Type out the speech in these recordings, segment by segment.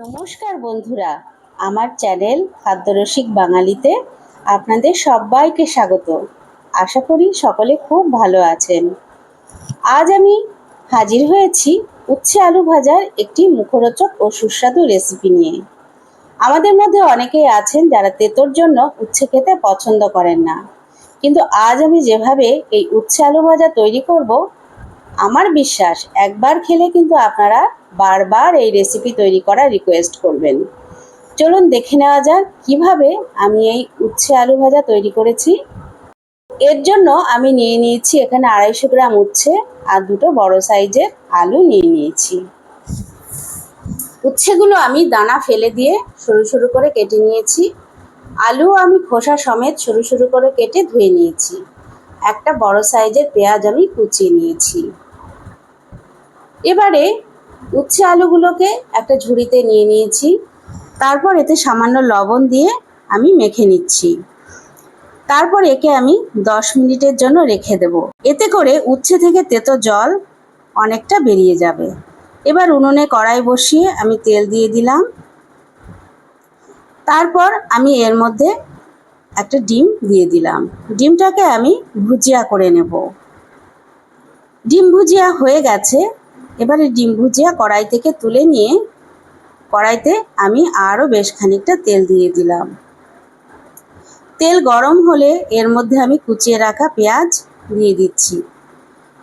নমস্কার বন্ধুরা, আমার চ্যানেল খাদ্যরসিক বাঙালিতে আপনাদের সবাইকে স্বাগত। আশা করি সকলে খুব ভালো আছেন। আজ আমি হাজির হয়েছি উচ্ছে আলু ভাজার একটি মুখরোচক ও সুস্বাদু রেসিপি নিয়ে। আমাদের মধ্যে অনেকেই আছেন যারা তেতোর জন্য উচ্ছে খেতে পছন্দ করেন না। কিন্তু আজ আমি যেভাবে এই উচ্ছে আলু ভাজা তৈরি করব আমার বিশ্বাস, একবার খেলে কিন্তু আপনারা বারবার এই রেসিপি তৈরি করার রিকোয়েস্ট করবেন। চলুন দেখে নেওয়া যাক কীভাবে আমি এই উচ্ছে আলু ভাজা তৈরি করেছি। এর জন্য আমি নিয়ে নিয়েছি এখানে আড়াইশো গ্রাম উচ্ছে আর দুটো বড় সাইজের আলু নিয়ে নিয়েছি। উচ্ছেগুলো আমি দানা ফেলে দিয়ে সরু সরু করে কেটে নিয়েছি। আলু আমি খোসা সমেত সরু সরু করে কেটে ধুয়ে নিয়েছি। একটা বড় সাইজের পেঁয়াজ আমি কুচিয়ে নিয়েছি। এবারে উচ্ছে আলুগুলোকে একটা ঝুড়িতে নিয়ে নিয়েছি। তারপর এতে সামান্য লবণ দিয়ে আমি মেখে নিচ্ছি। তারপর একে আমি দশ মিনিটের জন্য রেখে দেব। এতে করে উচ্ছে থেকে তেতো জল অনেকটা বেরিয়ে যাবে। এবার উনুনে কড়াই বসিয়ে আমি তেল দিয়ে দিলাম। তারপর আমি এর মধ্যে একটা ডিম দিয়ে দিলাম। ডিমটাকে আমি ভুজিয়া করে নেব। ডিম ভুজিয়া হয়ে গেছে। এবারে ডিম ভুজিয়া কড়াই থেকে তুলে নিয়ে কড়াইতে আমি আরও বেশ খানিকটা তেল দিয়ে দিলাম। তেল গরম হলে এর মধ্যে আমি কুচিয়ে রাখা পেঁয়াজ দিয়ে দিচ্ছি।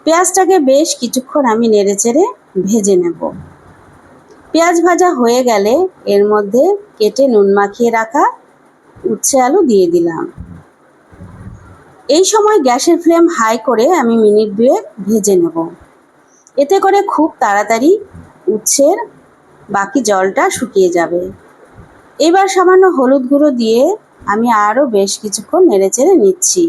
পেঁয়াজটাকে বেশ কিছুক্ষণ আমি নেড়ে চেড়ে ভেজে নেব। পেঁয়াজ ভাজা হয়ে গেলে এর মধ্যে কেটে নুন মাখিয়ে রাখা উচ্ছে আলু দিয়ে দিলাম। এই সময় গ্যাসের ফ্লেম হাই করে আমি মিনিট দুয়েক ভেজে নেব। এতে করে খুব তাড়াতাড়ি উচ্ছের বাকি জলটা শুকিয়ে যাবে। এবার সামান্য হলুদ গুঁড়ো দিয়ে আমি আরও বেশ কিছুক্ষণ নেড়েচেড়ে নিচ্ছি।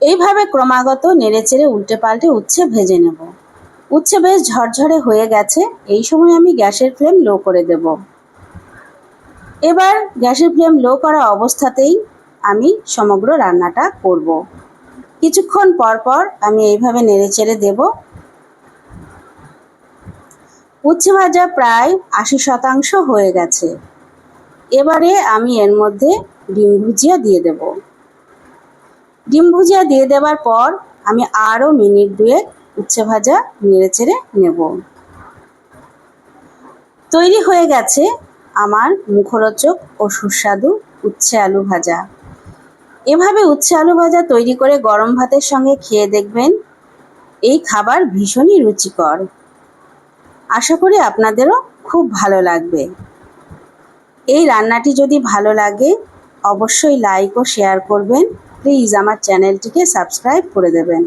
এইভাবে ক্রমাগত নেড়েচেড়ে উল্টে পাল্টে উচ্ছে ভেজে নেব। উচ্ছে বেশ ঝরঝরে হয়ে গেছে, এই সময় আমি গ্যাসের ফ্লেম লো করে দেব। এবার গ্যাসের ফ্লেম লো করা অবস্থাতেই আমি সমগ্র রান্নাটা করব। কিছুক্ষণ পর পর আমি এইভাবে নেড়ে চেড়ে দেব। উচ্ছে ভাজা প্রায় আশি শতাংশ হয়ে গেছে। এবারে আমি এর মধ্যে ডিম ভুজিয়া দিয়ে দেব। ডিম ভুজিয়া দিয়ে দেওয়ার পর আমি আরও মিনিট দুয়েক উচ্ছে ভাজা নেড়ে চেড়ে নেব। তৈরি হয়ে গেছে আমার মুখরোচক ও সুস্বাদু উচ্ছে আলু ভাজা। এভাবে উচ্ছে আলু ভাজা তৈরি করে গরম ভাতের সঙ্গে খেয়ে দেখবেন এই খাবার ভীষণই রুচিকর। আশা করি আপনাদেরও খুব ভালো লাগবে। এই রান্নাটি যদি ভালো লাগে, অবশ্যই লাইক ও শেয়ার করবেন। প্লিজ আমার চ্যানেলটিকে সাবস্ক্রাইব করে দেবেন।